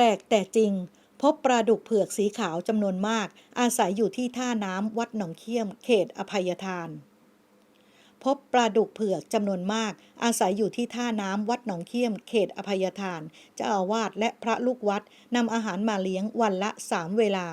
ลกแต่จริง พบปลาดุกเผือกสีขาวจำนวนมาก อาศัยอยู่ที่ท่าน้ำวัดหนองเขี้ยม เขตอภัยทาน พบปลาดุกเผือกจำนวนมาก อาศัยอยู่ที่ท่าน้ำวัดหนองเขี้ยม เขตอภัยทานเจ้าอาวาสและพระลูกวัดนำอาหารมาเลี้ยงวันละสามเวลา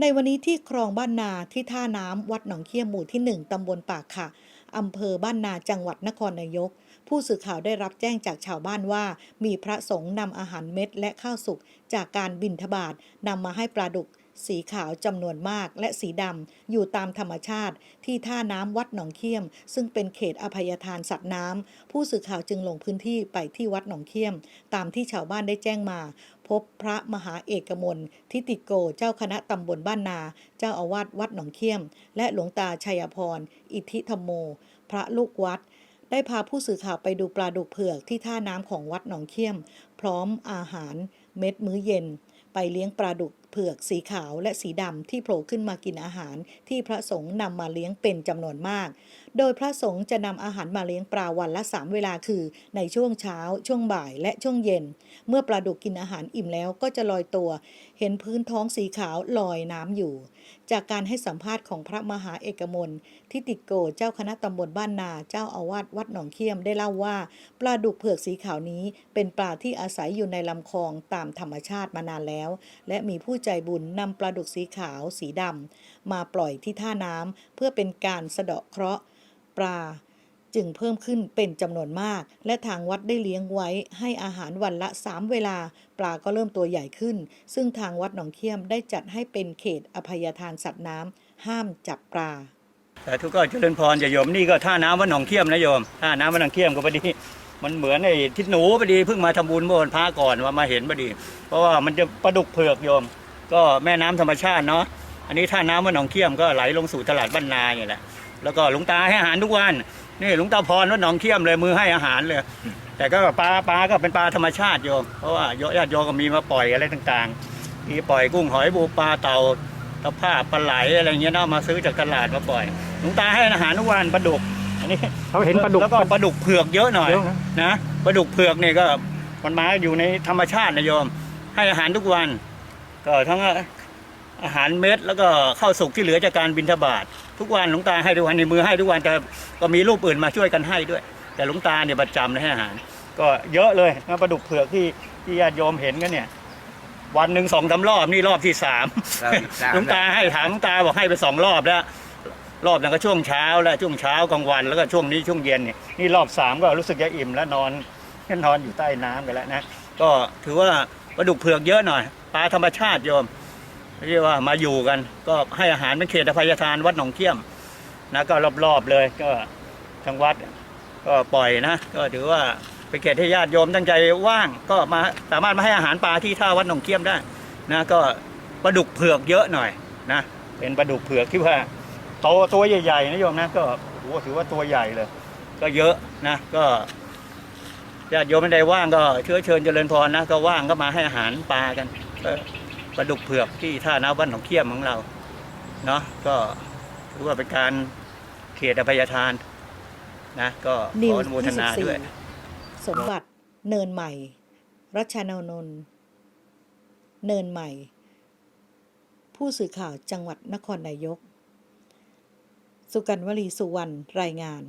ในวันนี้ที่คลองบ้านนาที่ท่าน้ำวัดหนองเขี้ยมหมู่ที่หนึ่งตำบลปากค่ะ อำเภอบ้านนาจังหวัดนครนายก ผู้สื่อข่าวได้รับแจ้งจากชาวบ้านว่า มีพระสงฆ์นำอาหารเม็ดและข้าวสุกจากการบินทบาทนำมาให้ปลาดุก สีขาวจำนวนมากและสีดำอยู่ตามธรรมชาติที่ท่าน้ำวัดหนองเขี้ยม ซึ่งเป็นเขตอภัยทานสัตว์น้ำผู้สื่อข่าวจึงลงพื้นที่ไปที่วัดหนองเขี้ยม ตามที่ชาวบ้านได้แจ้งมา พบพระมหาเอกมลทิติโกเจ้าคณะตำบลบ้านนา เจ้าอาวาสวัดหนองเขี้ยม และหลวงตาชัยพร อิทธิธรรมโม พระลูกวัดได้พาผู้สื่อข่าวไปดูปลาดุกเผือกที่ท่าน้ำของวัดหนองเขี้ยม พร้อมอาหารเม็ดมื้อเย็น ไปเลี้ยงปลาดุก เผือกสีขาวและสีดำที่โผล่ขึ้นมากินอาหาร ที่พระสงฆ์นำมาเลี้ยงเป็นจำนวนมาก โดยพระสงฆ์จะนำอาหารมาเลี้ยงปลาวันละ3เวลาคือ ในช่วงเช้า ช่วงบ่ายและช่วงเย็น เมื่อปลาดุกกินอาหารอิ่มแล้วก็จะลอยตัว เห็นพื้นท้องสีขาวลอยน้ำอยู่ จากการให้สัมภาษณ์ของพระมหาเอกมลทิติโกเจ้าคณะตำบลบ้านนาเจ้าอาวาสวัดหนองเขี้ยมได้เล่าว่า ปลาดุกเผือกสีขาวนี้ เป็นปลาที่อาศัยอยู่ในลำคลองตามธรรมชาติมานานแล้ว และมีผู้ใจบุญนำปลาดุกสีขาวสีดำมาปล่อยที่ท่าน้ำเพื่อเป็นการสะเดาะเคราะห์ปลาจึงเพิ่มขึ้นเป็นจำนวนมาก และทางวัดได้เลี้ยงไว้ให้อาหารวันละ 3 เวลา ปลาก็เริ่มตัวใหญ่ขึ้น ซึ่งทางวัดหนองเขี้ยมได้จัดให้เป็นเขตอภัยทานสัตว์น้ำห้ามจับปลาแต่ทุกก็เจริญพรอย่าโยมนี่ก็ท่าน้ำวัดหนองเขี้ยมนะโยมท่าน้ำวัดหนองเขี้ยมก็พอดี มันเหมือนไอ้ทิศหนูพอดีเพิ่งมาทำบุญเมื่อวันพระก่อนว่ามาเห็นพอดี เพราะว่ามันจะปลาดุกเผือกโยม ก็แม่น้ำธรรมชาติเนาะอันนี้ท่าน้ำวัดหนองเขี้ยมก็ไหลลงสู่ตลาดบ้านนาอย่างแหละแล้วก็หลวงตาให้อาหารทุกวันนี่หลวงตาพรวัดหนองเขี้ยมเลยมือให้อาหารเลย แต่ก็ปลาปลาก็เป็นปลาธรรมชาติโยมเพราะว่าญาติโยมก็มีมาปล่อยอะไรต่างๆ มีปล่อยกุ้งหอยบูปลาเต่าตะภาพปลาไหลอะไรเงี้ยเนาะมาซื้อจากตลาดมาปล่อยหลวงตาให้อาหารทุกวันปลาดุกอันนี้เขาเห็นปลาดุกแล้วก็ปลาดุกเผือกเยอะหน่อยเยอะนะนะปลาดุกเผือกเนี่ยก็มันมาอยู่ในธรรมชาตินะโยม ให้อาหารทุกวัน ก็ทั้งอาหารเม็ดแล้วก็ข้าวสุกที่เหลือจากการบินทบาททุกวันหลวงตาให้ทุกวันในมือให้ทุกวันแต่ก็มีรูปอื่นมาช่วยกันให้ด้วย แต่หลวงตาเนี่ยประจำเลยให้อาหาร ก็เยอะเลยนะปลาดุกเผือกที่ที่ญาติโยมเห็นกันเนี่ย วันหนึ่งสองสารอบนี่รอบที่สามรอบที่สามหลวงตาให้ถามหลวงตาบอกให้ไปสองรอบแล้วรอบนั้นก็ช่วงเช้าแล้วช่วงเช้ากลางวันแล้วก็ช่วงนี้ช่วงเย็นเนี่ยนี่รอบสามก็รู้สึกจะอิ่มแล้วนอนนอนอยู่ใต้น้ำกันแล้วนะก็ถือว่าปลาดุกเผือกเยอะหน่อย ปลาธรรมชาติโยมเรียกว่ามาอยู่กัน ก็ให้อาหารเป็นเขตอภัยทานวัดหนองเขี้ยมนะก็รอบๆเลยก็ทางวัดก็ปล่อยนะ ก็ถือว่าเป็นเขตที่ญาติโยมตั้งใจว่าง ก็มาสามารถมาให้อาหารปลาที่ท่าวัดหนองเขี้ยมได้นะก็ปลาดุกเผือกเยอะหน่อยนะเป็นปลาดุกเผือกที่ว่าโตตัวใหญ่ๆนะโยมนะก็โอ้ถือว่าตัวใหญ่เลย ก็เยอะนะก็ญาติโยมไม่ได้ว่างก็เชื้อเชิญเจริญพรนะก็ว่างก็มาให้อาหารปลากัน ปลาดุกเผือกที่ท่าน้ำวัดหนองเขี้ยมของเราเนาะก็ถือว่าเป็นการเขตอภัยทานนะก็ขนิวออนุโมทนาด้วย สมบัติเนินใหม่ รัชนนนท์เนินใหม่ ผู้สื่อข่าวจังหวัดนครนายก สุกันวลีสุวรรณรายงาน